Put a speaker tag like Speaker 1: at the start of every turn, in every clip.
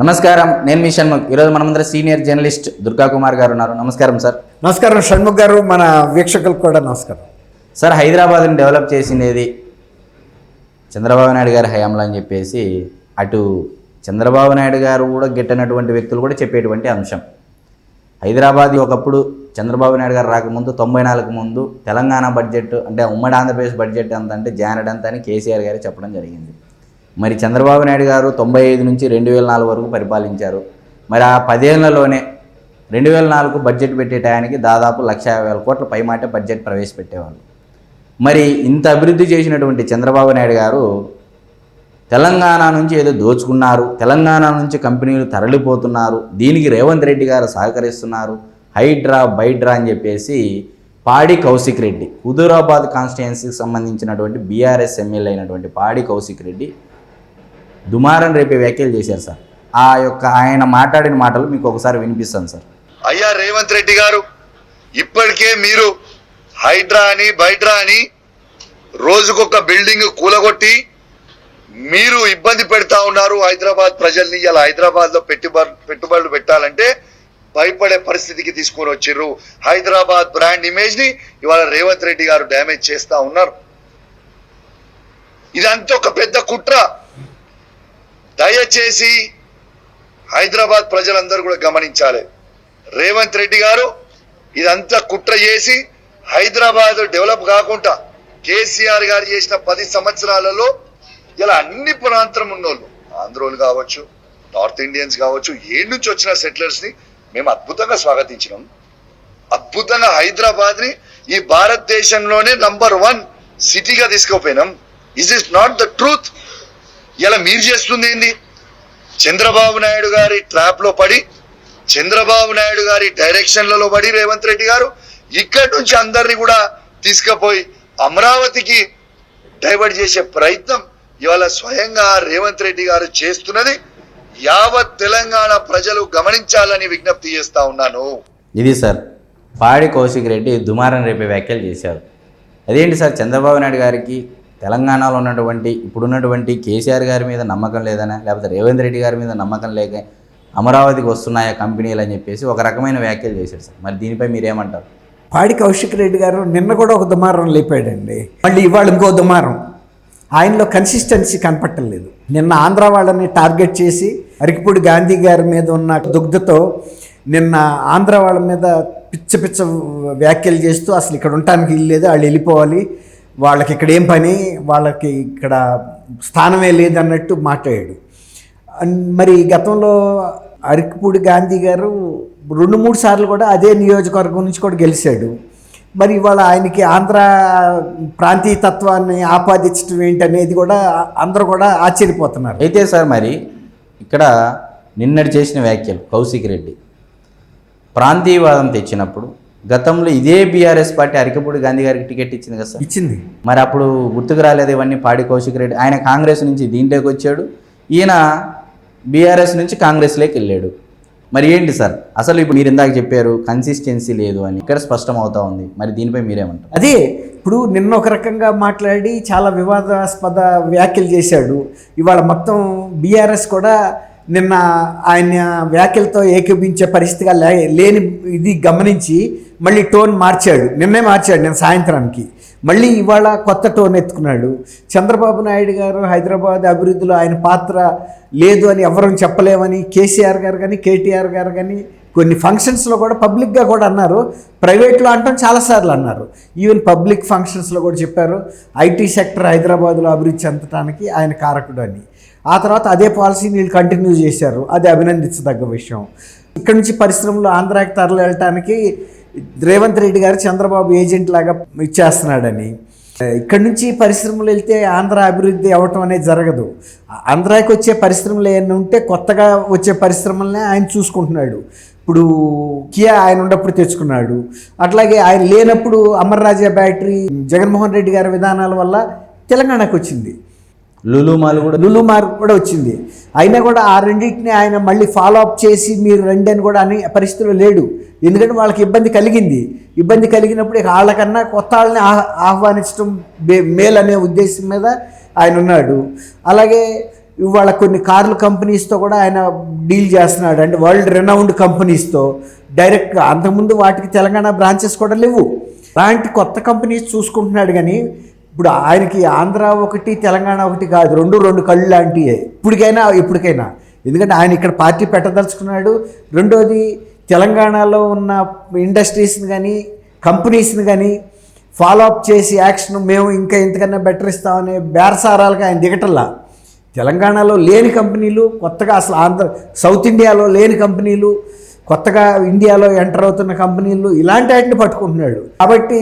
Speaker 1: నమస్కారం నేను మీ షణ్ముఖ్. ఈరోజు మనమందరం సీనియర్ జర్నలిస్ట్ దుర్గా కుమార్ గారు ఉన్నారు. నమస్కారం సార్.
Speaker 2: నమస్కారం షణ్ముఖ్ గారు. మన వీక్షకులకు కూడా నమస్కారం.
Speaker 1: సార్ హైదరాబాద్ని డెవలప్ చేసినది చంద్రబాబు నాయుడు గారి హయాంలో అని చెప్పేసి అటు చంద్రబాబు నాయుడు గారు కూడా గిట్టనటువంటి వ్యక్తులు కూడా చెప్పేటువంటి అంశం. హైదరాబాద్ ఒకప్పుడు చంద్రబాబు నాయుడు గారు రాకముందు తొంభై నాలుగు ముందు తెలంగాణ బడ్జెట్ అంటే ఉమ్మడి ఆంధ్రప్రదేశ్ బడ్జెట్ ఎంత అంటే జానెడ్ అంత అని కేసీఆర్ గారు చెప్పడం జరిగింది. మరి చంద్రబాబు నాయుడు గారు తొంభై ఐదు నుంచి రెండు వేల నాలుగు వరకు పరిపాలించారు. మరి ఆ పదేళ్ళలోనే రెండు వేల నాలుగు బడ్జెట్ పెట్టే టయానికి దాదాపు లక్ష యాభై వేల కోట్ల పైమాటే బడ్జెట్ ప్రవేశపెట్టేవాళ్ళు. మరి ఇంత అభివృద్ధి చేసినటువంటి చంద్రబాబు నాయుడు గారు తెలంగాణ నుంచి ఏదో దోచుకున్నారు తెలంగాణ నుంచి కంపెనీలు తరలిపోతున్నారు దీనికి రేవంత్ రెడ్డి గారు సహకరిస్తున్నారు హైడ్రా బైడ్రా అని చెప్పేసి పాడి కౌశిక్ రెడ్డి హుదూరాబాద్ కాన్స్టిట్యున్సీకి సంబంధించినటువంటి బీఆర్ఎస్ ఎమ్మెల్యే అయినటువంటి పాడి కౌశిక్ రెడ్డి దుమారం రేపే వ్యాఖ్యలు చేశారు సార్. ఆ యొక్క ఆయన మాట్లాడిన మాటలు మీకు ఒకసారి వినిపిస్తాను సార్.
Speaker 3: అయ్యా రేవంత్ రెడ్డి గారు ఇప్పటికే మీరు హైడ్రా అని బైడ్రా అని రోజుకొక బిల్డింగ్ కూలగొట్టి మీరు ఇబ్బంది పెడతా ఉన్నారు హైదరాబాద్ ప్రజల్ని. ఇలా హైదరాబాద్లో పెట్టుబడి పెట్టుబడులు పెట్టాలంటే భయపడే పరిస్థితికి తీసుకొని వచ్చిర్రు. హైదరాబాద్ బ్రాండ్ ఇమేజ్ని ఇవాళ రేవంత్ రెడ్డి గారు డ్యామేజ్ చేస్తా ఉన్నారు. ఇదంతా ఒక పెద్ద కుట్ర. దయచేసి హైదరాబాద్ ప్రజలందరూ కూడా గమనించాలి. రేవంత్ రెడ్డి గారు ఇదంతా కుట్ర చేసి హైదరాబాద్ డెవలప్ కాకుండా కేసీఆర్ గారు చేసిన పది సంవత్సరాలలో ఇలా అన్ని ప్రాంతం ఉన్నోళ్ళు ఆంధ్రోలు కావచ్చు నార్త్ ఇండియన్స్ కావచ్చు ఏ నుంచి వచ్చిన సెటిలర్స్ని మేము అద్భుతంగా స్వాగతించినాం. అద్భుతంగా హైదరాబాద్ని ఈ భారతదేశంలోనే నంబర్ వన్ సిటీగా తీసుకుపోయినాం. Is is not the truth ఇలా మీరు చేస్తుంది ఏంది? చంద్రబాబు నాయుడు గారి ట్రాప్లో పడి చంద్రబాబు నాయుడు గారి డైరెక్షన్లలో పడి రేవంత్ రెడ్డి గారు ఇక్కడి నుంచి అందరినీ కూడా తీసుకుపోయి అమరావతికి డైవర్ట్ చేసే ప్రయత్నం ఇవాళ స్వయంగా రేవంత్ రెడ్డి గారు చేస్తున్నది. యావత్ తెలంగాణ ప్రజలు గమనించాలని విజ్ఞప్తి చేస్తా ఉన్నాను.
Speaker 1: ఇది సార్ పాడి కౌశిక్ రెడ్డి దుమారం రేపే వ్యాఖ్యలు చేశారు. అదేంటి సార్ చంద్రబాబు నాయుడు గారికి తెలంగాణలో ఉన్నటువంటి ఇప్పుడున్నటువంటి కేసీఆర్ గారి మీద నమ్మకం లేదనా? లేకపోతే రేవంత్ రెడ్డి గారి మీద నమ్మకం లేక అమరావతికి వస్తున్నాయా కంపెనీలు అని చెప్పేసి ఒక రకమైన వ్యాఖ్యలు చేశారు సార్. మరి దీనిపై మీరేమంటారు?
Speaker 2: పాడి కౌశిక్ రెడ్డి గారు నిన్న కూడా ఒక దుమారం లేపాడండి. మళ్ళీ ఇవాళ ఇంకో దుమారం. ఆయనలో కన్సిస్టెన్సీ కనపట్టలేదు నిన్న ఆంధ్ర వాళ్ళని టార్గెట్ చేసి అరికిపూడి గాంధీ గారి మీద ఉన్న దుగ్ధతో నిన్న ఆంధ్ర వాళ్ళ మీద పిచ్చ పిచ్చ వ్యాఖ్యలు చేస్తూ అసలు ఇక్కడ ఉండటానికి ఇల్లు లేదు వాళ్ళు వెళ్ళిపోవాలి. వాళ్ళకి ఇక్కడ ఏం పని? వాళ్ళకి ఇక్కడ స్థానమే లేదన్నట్టు మాట్లాడాడు. మరి గతంలో అరకుపూడి గాంధీ గారు రెండు మూడు సార్లు కూడా అదే నియోజకవర్గం నుంచి కూడా గెలిచాడు. మరి ఇవాళ ఆయనకి ఆంధ్ర ప్రాంతీయ తత్వాన్ని ఆపాదించడం ఏంటనేది కూడా అందరూ కూడా ఆశ్చర్యపోతున్నారు.
Speaker 1: అయితే సార్ మరి ఇక్కడ నిన్నటి చేసిన వ్యాఖ్యలు కౌశిక్ రెడ్డి. ప్రాంతీయవాదం తెచ్చినప్పుడు గతంలో ఇదే బీఆర్ఎస్ పార్టీ అరికపూడి గాంధీ గారికి టికెట్ ఇచ్చింది కదా సార్?
Speaker 2: ఇచ్చింది.
Speaker 1: మరి అప్పుడు గుర్తుకు రాలేదు ఇవన్నీ పాడి కౌశిక్ రెడ్డి. ఆయన కాంగ్రెస్ నుంచి దీంట్లోకి వచ్చాడు. ఈయన బీఆర్ఎస్ నుంచి కాంగ్రెస్లోకి వెళ్ళాడు. మరి ఏంటి సార్? అసలు ఇప్పుడు మీరు ఇందాక చెప్పారు కన్సిస్టెన్సీ లేదు అని. ఇక్కడ స్పష్టం అవుతా ఉంది. మరి దీనిపై మీరేమంటారు?
Speaker 2: అదే ఇప్పుడు నిన్న ఒక రకంగా మాట్లాడి చాలా వివాదాస్పద వ్యాఖ్యలు చేశాడు. ఇవాళ మొత్తం బీఆర్ఎస్ కూడా నిన్న ఆయన వ్యాఖ్యలతో ఏకీభించే పరిస్థితిగా లే లేని ఇది గమనించి మళ్ళీ టోన్ మార్చాడు. నిన్నే మార్చాడు నేను సాయంత్రానికి. మళ్ళీ ఇవాళ కొత్త టోన్ ఎత్తుకున్నాడు. చంద్రబాబు నాయుడు గారు హైదరాబాద్ అభివృద్ధిలో ఆయన పాత్ర లేదు అని ఎవరూ చెప్పలేమని కేసీఆర్ గారు కానీ కేటీఆర్ గారు కానీ కొన్ని ఫంక్షన్స్లో కూడా పబ్లిక్గా కూడా అన్నారు. ప్రైవేట్లో అంటాం చాలాసార్లు అన్నారు. ఈవెన్ పబ్లిక్ ఫంక్షన్స్లో కూడా చెప్పారు. ఐటీ సెక్టర్ హైదరాబాద్లో అభివృద్ధి చెందడానికి ఆయన కారకుడు అని. ఆ తర్వాత అదే పాలసీని వీళ్ళు కంటిన్యూ చేశారు. అది అభినందించదగ్గ విషయం. ఇక్కడ నుంచి పరిశ్రమలు ఆంధ్రాకి తరలి వెళ్ళటానికి రేవంత్ రెడ్డి గారు చంద్రబాబు ఏజెంట్ లాగా ఇచ్చేస్తున్నాడని. ఇక్కడ నుంచి పరిశ్రమలు వెళ్తే ఆంధ్ర అభివృద్ధి అవ్వటం అనేది జరగదు. ఆంధ్రాకి వచ్చే పరిశ్రమలు ఏమైనా ఉంటే కొత్తగా వచ్చే పరిశ్రమలనే ఆయన చూసుకుంటున్నాడు. ఇప్పుడు కియా ఆయన ఉన్నప్పుడు తెచ్చుకున్నాడు. అట్లాగే ఆయన లేనప్పుడు అమర్రాజా బ్యాటరీ జగన్మోహన్ రెడ్డి గారి విధానాల వల్ల తెలంగాణకు వచ్చింది.
Speaker 1: లులుమాల్ కూడా
Speaker 2: లులు కూడా వచ్చింది. అయినా కూడా ఆ రెండింటిని ఆయన మళ్ళీ ఫాలో అప్ చేసి మీరు రండి అని కూడా అనే పరిస్థితిలో లేడు. ఎందుకంటే వాళ్ళకి ఇబ్బంది కలిగింది. ఇబ్బంది కలిగినప్పుడు ఇక వాళ్ళకన్నా కొత్త వాళ్ళని ఆహ్- ఆహ్వానించడం మేల్ అనే ఉద్దేశం మీద ఆయన ఉన్నాడు. అలాగే ఇవాళ కొన్ని కార్ల కంపెనీస్తో కూడా ఆయన డీల్ చేస్తున్నాడు. అంటే వరల్డ్ రెనౌండ్ కంపెనీస్తో డైరెక్ట్గా అంతకుముందు వాటికి తెలంగాణ బ్రాంచెస్ కూడా లేవు. అలాంటి కొత్త కంపెనీస్ చూసుకుంటున్నాడు కానీ ఇప్పుడు ఆయనకి ఆంధ్ర ఒకటి తెలంగాణ ఒకటి కాదు రెండు రెండు కళ్ళు లాంటివే ఇప్పటికైనా ఇప్పటికైనా. ఎందుకంటే ఆయన ఇక్కడ పార్టీ పెట్టదలుచుకున్నాడు. రెండోది తెలంగాణలో ఉన్న ఇండస్ట్రీస్ని కానీ కంపెనీస్ని కానీ ఫాలో అప్ చేసి యాక్షన్ మేము ఇంకా ఇంతకన్నా బెటర్ ఇస్తామనే బేరసారాలుగా ఆయన దిగటల్లా తెలంగాణలో లేని కంపెనీలు కొత్తగా అసలు ఆంధ్ర సౌత్ ఇండియాలో లేని కంపెనీలు కొత్తగా ఇండియాలో ఎంటర్ అవుతున్న కంపెనీలు ఇలాంటి వాటిని పట్టుకుంటున్నాడు. కాబట్టి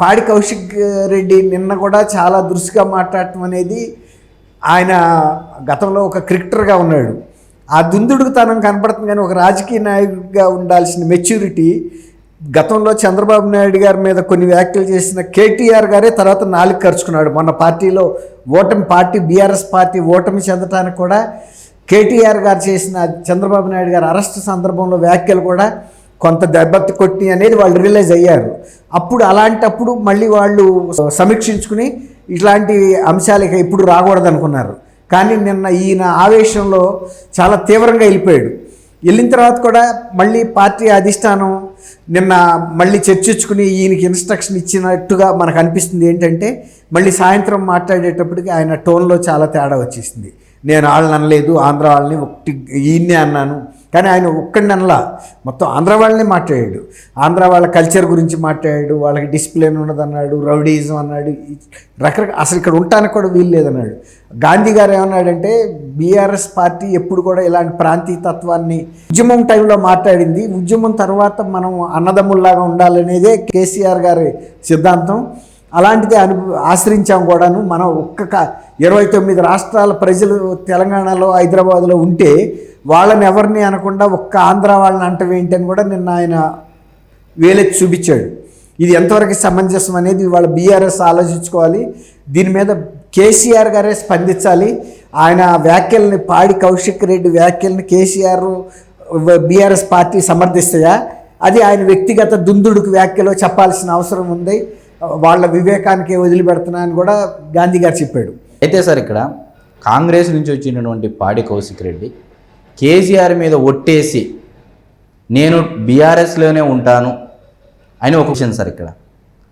Speaker 2: పాడి కౌశిక్ రెడ్డి నిన్న కూడా చాలా దురుసుగా మాట్లాడటం అనేది ఆయన గతంలో ఒక క్రికెటర్గా ఉన్నాడు. ఆ దుందుడుగుతనం కనపడుతుంది కానీ ఒక రాజకీయ నాయకుడిగా ఉండాల్సిన మెచ్యూరిటీ గతంలో చంద్రబాబు నాయుడు గారి మీద కొన్ని వ్యాఖ్యలు చేసిన కేటీఆర్ గారే తర్వాత నాలుగు ఖర్చుకున్నాడు మొన్న పార్టీలో ఓటమి పార్టీ బీఆర్ఎస్ పార్టీ ఓటమి చెందటానికి కూడా కేటీఆర్ గారు చేసిన చంద్రబాబు నాయుడు గారు అరెస్ట్ సందర్భంలో వ్యాఖ్యలు కూడా కొంత దెబ్బతి కొట్టి అనేది వాళ్ళు రియలైజ్ అయ్యారు. అప్పుడు అలాంటప్పుడు మళ్ళీ వాళ్ళు సమీక్షించుకుని ఇట్లాంటి అంశాలు ఇక ఇప్పుడు రాకూడదు అనుకున్నారు కానీ నిన్న ఈయన ఆవేశంలో చాలా తీవ్రంగా వెళ్ళిపోయాడు. వెళ్ళిన తర్వాత కూడా మళ్ళీ పార్టీ అధిష్టానం నిన్న మళ్ళీ చర్చించుకుని ఈయనకి ఇన్స్ట్రక్షన్ ఇచ్చినట్టుగా మనకు అనిపిస్తుంది ఏంటంటే మళ్ళీ సాయంత్రం మాట్లాడేటప్పటికి ఆయన టోన్లో చాలా తేడా వచ్చేసింది. నేను వాళ్ళని అనలేదు ఆంధ్ర వాళ్ళని ఒకటి ఈయన్నే అన్నాను. కానీ ఆయన ఒక్కడిని మొత్తం ఆంధ్ర వాళ్ళని మాట్లాడాడు. ఆంధ్ర వాళ్ళ కల్చర్ గురించి మాట్లాడాడు వాళ్ళకి డిసిప్లిన్ ఉండదన్నాడు రౌడీజం అన్నాడు రకరకాల అసలు ఇక్కడ ఉండటానికి కూడా వీలు లేదన్నాడు. గాంధీ గారు ఏమన్నాడంటే బీఆర్ఎస్ పార్టీ ఎప్పుడు కూడా ఇలాంటి ప్రాంతీయ తత్వాన్ని ఉద్యమం టైంలో మాట్లాడింది. ఉద్యమం తర్వాత మనం అన్నదమ్ముల్లాగా ఉండాలనేదే కేసీఆర్ గారి సిద్ధాంతం. అలాంటిది అను ఆశ్రయించాం కూడాను. మనం ఒక్క ఇరవై తొమ్మిది రాష్ట్రాల ప్రజలు తెలంగాణలో హైదరాబాద్లో ఉంటే వాళ్ళని ఎవరిని అనకుండా ఒక్క ఆంధ్ర వాళ్ళని అంటం ఏంటని కూడా నిన్న ఆయన వేలెత్తి చూపించాడు. ఇది ఎంతవరకు సమంజసం అనేది వాళ్ళ బీఆర్ఎస్ ఆలోచించుకోవాలి. దీని మీద కేసీఆర్ గారే స్పందించాలి. ఆయన వ్యాఖ్యల్ని పాడి కౌశిక్ రెడ్డి వ్యాఖ్యల్ని కేసీఆర్ బీఆర్ఎస్ పార్టీ సమర్థిస్తాయా? అది ఆయన వ్యక్తిగత దుందుడుకు వ్యాఖ్యలో చెప్పాల్సిన అవసరం ఉంది. వాళ్ళ వివేకానికి వదిలిపెడుతున్నా అని కూడా గాంధీ గారు చెప్పాడు.
Speaker 1: అయితే సార్ ఇక్కడ కాంగ్రెస్ నుంచి వచ్చినటువంటి పాడి కౌశిక్ రెడ్డి కేసీఆర్ మీద ఒట్టేసి నేను బీఆర్ఎస్లోనే ఉంటాను అని ఒక క్వశ్చన్ సార్ ఇక్కడ.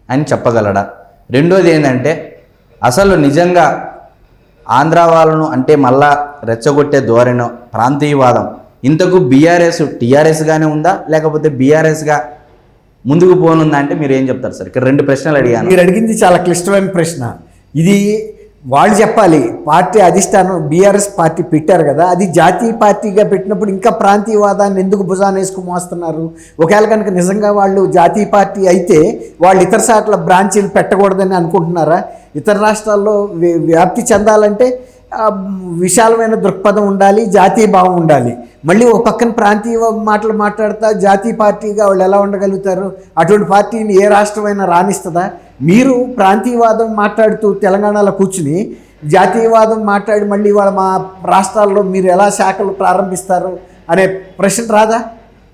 Speaker 1: అని చెప్పగలడా? రెండోది ఏంటంటే అసలు నిజంగా ఆంధ్ర వాళ్ళను అంటే మళ్ళా రెచ్చగొట్టే ధోరణి ప్రాంతీయవాదం ఇంతకు బీఆర్ఎస్ టీఆర్ఎస్గానే ఉందా? లేకపోతే బీఆర్ఎస్గా ముందుకు పోనుందా అంటే మీరు ఏం చెప్తారు సార్? ఇక్కడ రెండు ప్రశ్నలు అడిగాను.
Speaker 2: మీరు అడిగింది చాలా క్లిష్టమైన ప్రశ్న. ఇది వాళ్ళు చెప్పాలి పార్టీ అధిష్టానం బీఆర్ఎస్ పార్టీ పెట్టారు కదా అది జాతీయ పార్టీగా పెట్టినప్పుడు ఇంకా ప్రాంతీయవాదాన్ని ఎందుకు భుజాన వేసుకు మోస్తున్నారు? ఒకవేళ కనుక నిజంగా వాళ్ళు జాతీయ పార్టీ అయితే వాళ్ళు ఇతర సాట్ల బ్రాంచీలు పెట్టకూడదని అనుకుంటున్నారా? ఇతర రాష్ట్రాల్లో వ్యాప్తి చెందాలంటే విశాలమైన దృక్పథం ఉండాలి జాతీయ భావం ఉండాలి. మళ్ళీ ఒక పక్కన ప్రాంతీయ మాటలు మాట్లాడతా జాతీయ పార్టీగా వాళ్ళు ఎలా ఉండగలుగుతారు? అటువంటి పార్టీని ఏ రాష్ట్రమైనా రాణిస్తుందా? మీరు ప్రాంతీయవాదం మాట్లాడుతూ తెలంగాణలో కూర్చుని జాతీయవాదం మాట్లాడి మళ్ళీ వాళ్ళ మా రాష్ట్రాల్లో మీరు ఎలా శాఖలు ప్రారంభిస్తారు అనే ప్రశ్న రాదా?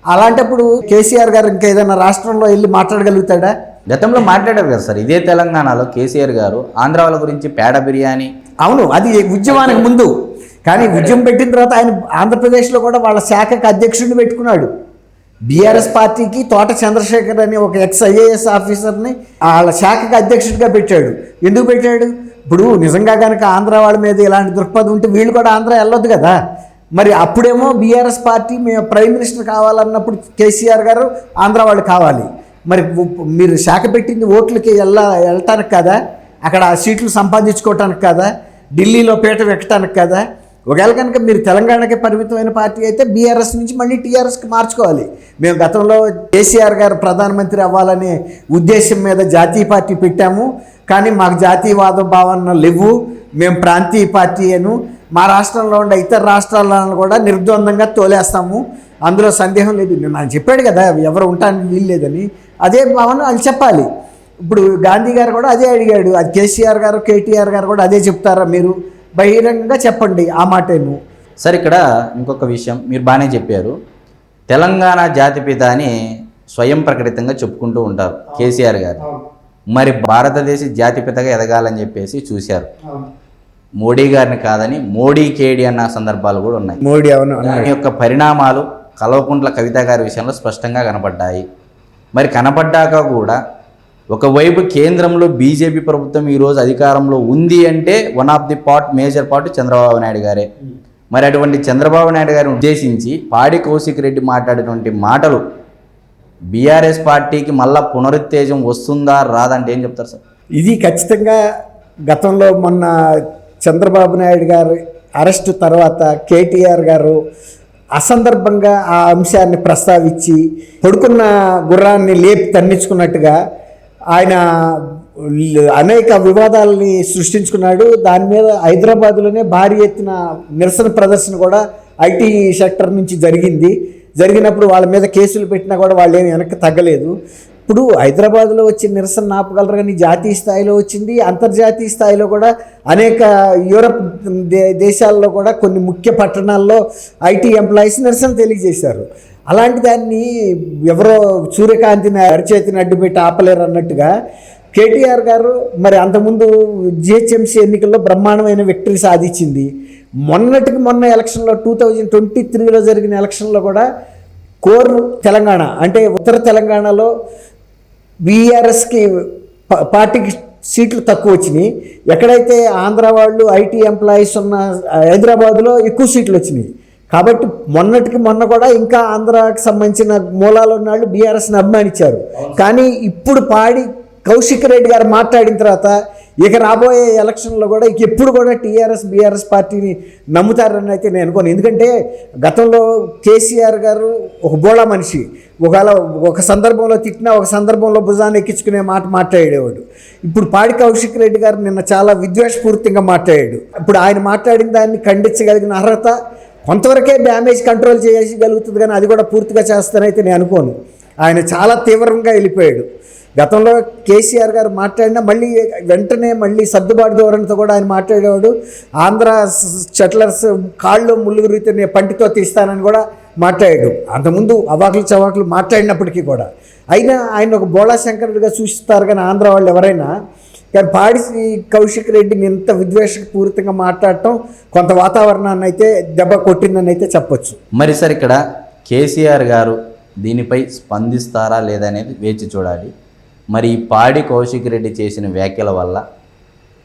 Speaker 2: అలాంటప్పుడు కేసీఆర్ గారు ఇంకా ఏదైనా రాష్ట్రంలో వెళ్ళి మాట్లాడగలుగుతాడా?
Speaker 1: గతంలో మాట్లాడారు కదా సార్ ఇదే తెలంగాణలో కేసీఆర్ గారు ఆంధ్ర వాళ్ళ గురించి పేడ బిర్యానీ
Speaker 2: అవును అది ఉద్యమానికి ముందు. కానీ ఉద్యమం పెట్టిన తర్వాత ఆయన ఆంధ్రప్రదేశ్లో కూడా వాళ్ళ శాఖకు అధ్యక్షుడిని పెట్టుకున్నాడు. బీఆర్ఎస్ పార్టీకి తోట చంద్రశేఖర్ అనే ఒక ఎక్స్ ఐఏఎస్ ఆఫీసర్ని వాళ్ళ శాఖకు అధ్యక్షుడిగా పెట్టాడు. ఎందుకు పెట్టాడు? ఇప్పుడు నిజంగా కనుక ఆంధ్ర వాళ్ళ మీద ఇలాంటి దృక్పథం ఉంటే వీళ్ళు కూడా ఆంధ్ర వెళ్ళొద్దు కదా. మరి అప్పుడేమో బీఆర్ఎస్ పార్టీ మేము ప్రైమ్ మినిస్టర్ కావాలన్నప్పుడు కేసీఆర్ గారు ఆంధ్ర వాళ్ళు కావాలి. మరి మీరు శాఖ పెట్టింది ఓట్లకి వెళ్ళ వెళ్ళటానికి కదా? అక్కడ సీట్లు సంపాదించుకోవటానికి కదా ఢిల్లీలో పీట వెక్కటానికి కదా ఒకవేళ కనుక మీరు తెలంగాణకే పరిమితమైన పార్టీ అయితే బీఆర్ఎస్ నుంచి మళ్ళీ టీఆర్ఎస్కి మార్చుకోవాలి. మేము గతంలో కేసీఆర్ గారు ప్రధానమంత్రి అవ్వాలనే ఉద్దేశం మీద జాతీయ పార్టీ పెట్టాము. కానీ మాకు జాతీయవాద భావన లేవు. మేము ప్రాంతీయ పార్టీ అను మా రాష్ట్రంలో ఉండే ఇతర రాష్ట్రాలను కూడా నిర్ద్వందంగా తోలేస్తాము. అందులో సందేహం లేదు. నేను చెప్పాడు కదా ఎవరు ఉండటానికి వీలు లేదని అదే భావన వాళ్ళు చెప్పాలి. ఇప్పుడు గాంధీ గారు కూడా అదే అడిగాడు. అది కేసీఆర్ గారు కేటీఆర్ గారు కూడా అదే చెప్తారా మీరు? బహిరంగంగా చెప్పండి ఆ మాటేను.
Speaker 1: సార్ ఇక్కడ ఇంకొక విషయం మీరు బాగానే చెప్పారు. తెలంగాణ జాతిపిత అని స్వయం ప్రకటితంగా చెప్పుకుంటూ ఉంటారు కేసీఆర్ గారు. మరి భారతదేశ జాతిపితగా ఎదగాలని చెప్పేసి చూశారు. మోడీ గారిని కాదని మోడీ కేడి అన్న సందర్భాలు కూడా ఉన్నాయి.
Speaker 2: మోడీ అవును.
Speaker 1: దాని యొక్క పరిణామాలు కల్వకుంట్ల కవిత గారి విషయంలో స్పష్టంగా కనపడ్డాయి. మరి కనపడ్డాక కూడా ఒకవైపు కేంద్రంలో బీజేపీ ప్రభుత్వం ఈరోజు అధికారంలో ఉంది అంటే one of the part major part Chandrababu Naidu గారే. మరి అటువంటి చంద్రబాబు నాయుడు గారిని ఉద్దేశించి పాడి కౌశిక్ రెడ్డి మాట్లాడినటువంటి మాటలు బీఆర్ఎస్ పార్టీకి మళ్ళా పునరుత్తేజం వస్తుందా రాదంటే ఏం చెప్తారు సార్?
Speaker 2: ఇది ఖచ్చితంగా గతంలో మొన్న చంద్రబాబు నాయుడు గారు అరెస్టు తర్వాత కేటీఆర్ గారు అసందర్భంగా ఆ అంశాన్ని ప్రస్తావించి పడుకున్న గుర్రాన్ని లేపి తన్నించుకున్నట్టుగా ఆయన అనేక వివాదాలని సృష్టించుకున్నాడు. దాని మీద హైదరాబాద్లోనే భారీ ఎత్తున నిరసన ప్రదర్శన కూడా ఐటీ సెక్టర్ నుంచి జరిగింది. జరిగినప్పుడు వాళ్ళ మీద కేసులు పెట్టినా కూడా వాళ్ళు ఏమి వెనక్కి తగ్గలేదు. ఇప్పుడు హైదరాబాద్లో వచ్చిన నిరసన ఆపగలరు కానీ జాతీయ స్థాయిలో వచ్చింది. అంతర్జాతీయ స్థాయిలో కూడా అనేక యూరప్ దేశాల్లో కూడా కొన్ని ముఖ్య పట్టణాల్లో ఐటీ ఎంప్లాయీస్ నిరసన తెలియజేశారు. అలాంటి దాన్ని ఎవరో సూర్యకాంతిని అరిచేతిని అడ్డుపెట్టి ఆపలేరు అన్నట్టుగా కేటీఆర్ గారు మరి అంతకుముందు జిహెచ్ఎంసీ ఎన్నికల్లో బ్రహ్మాండమైన విక్టరీ సాధించింది. మొన్నటికి మొన్న ఎలక్షన్లో టూ థౌజండ్ ట్వంటీ త్రీలో జరిగిన ఎలక్షన్లో కూడా కోర్ తెలంగాణ అంటే ఉత్తర తెలంగాణలో బీఆర్ఎస్కి పార్టీకి సీట్లు తక్కువ వచ్చినాయి. ఎక్కడైతే ఆంధ్ర వాళ్ళు ఐటీ ఎంప్లాయీస్ ఉన్న హైదరాబాద్లో ఎక్కువ సీట్లు వచ్చినాయి. కాబట్టి మొన్నటికి మొన్న కూడా ఇంకా ఆంధ్రాకి సంబంధించిన మూలాలు ఉన్న వాళ్ళు బీఆర్ఎస్ని అభిమానించారు. కానీ ఇప్పుడు పాడి కౌశిక్ రెడ్డి గారు మాట్లాడిన తర్వాత ఇక రాబోయే ఎలక్షన్లో కూడా ఇక ఎప్పుడు కూడా టీఆర్ఎస్ బీఆర్ఎస్ పార్టీని నమ్ముతారని అయితే నేను అనుకోను. ఎందుకంటే గతంలో కేసీఆర్ గారు ఒక బోళా మనిషి. ఒకవేళ ఒక సందర్భంలో తిట్టినా ఒక సందర్భంలో భుజాన్ని ఎక్కించుకునే మాట మాట్లాడేవాడు. ఇప్పుడు పాడి కౌశిక్ రెడ్డి గారు నిన్న చాలా విద్వేషపూరితంగా మాట్లాడాడు. ఇప్పుడు ఆయన మాట్లాడిన దాన్ని ఖండించగలిగిన అర్హత కొంతవరకే డ్యామేజ్ కంట్రోల్ చేయగలుగుతుంది కానీ అది కూడా పూర్తిగా చేస్తానైతే నేను అనుకోను. ఆయన చాలా తీవ్రంగా వెళ్ళిపోయాడు. గతంలో కేసీఆర్ గారు మాట్లాడినా మళ్ళీ వెంటనే మళ్ళీ సర్దుబాటు ధోరణితో కూడా ఆయన మాట్లాడేవాడు. ఆంధ్ర షట్లర్స్ కాళ్ళు ముళ్ళుగురితే నేను పంటితో తీస్తానని కూడా మాట్లాడాడు. అంతకుముందు అవాకులు చవాకులు మాట్లాడినప్పటికీ కూడా. అయినా ఆయన ఒక బోళా శంకరుడిగా సూచిస్తారు కానీ ఆంధ్ర వాళ్ళు ఎవరైనా కానీ పాడి కౌశిక్ రెడ్డిని ఇంత విద్వేషపూరితంగా మాట్లాడటం కొంత వాతావరణాన్ని అయితే దెబ్బ కొట్టిందని అయితే చెప్పొచ్చు.
Speaker 1: మరి సార్ ఇక్కడ కేసీఆర్ గారు దీనిపై స్పందిస్తారా లేదా అనేది వేచి చూడాలి. మరి ఈ పాడి కౌశిక్ రెడ్డి చేసిన వ్యాఖ్యల వల్ల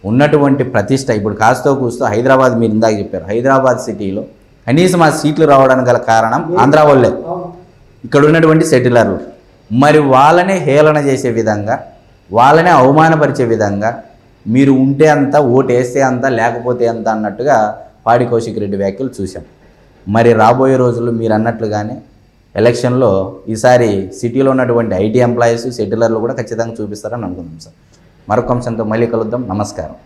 Speaker 1: ఉన్నటువంటి ప్రతిష్ట ఇప్పుడు కాస్తో కూస్తో హైదరాబాద్ మీరు ఇందాక చెప్పారు. హైదరాబాద్ సిటీలో కనీసం ఆ సీట్లు రావడానికి గల కారణం ఆంధ్ర వాళ్ళే. ఇక్కడ ఉన్నటువంటి సెటిలర్లు. మరి వాళ్ళనే హేళన చేసే విధంగా వాళ్ళనే అవమానపరిచే విధంగా మీరు ఉంటే అంత ఓటు వేస్తే అంత లేకపోతే అంత అన్నట్టుగా పాడి కౌశిక్ రెడ్డి వ్యాఖ్యలు చూశాం. మరి రాబోయే రోజుల్లో మీరు అన్నట్లుగానే ఎలక్షన్లో ఈసారి సిటీలో ఉన్నటువంటి ఐటీ ఎంప్లాయీస్ సెటిలర్లు కూడా ఖచ్చితంగా చూపిస్తారని అనుకుందాం సార్. మరొక అంశంతో మళ్ళీ కలుద్దాం. నమస్కారం.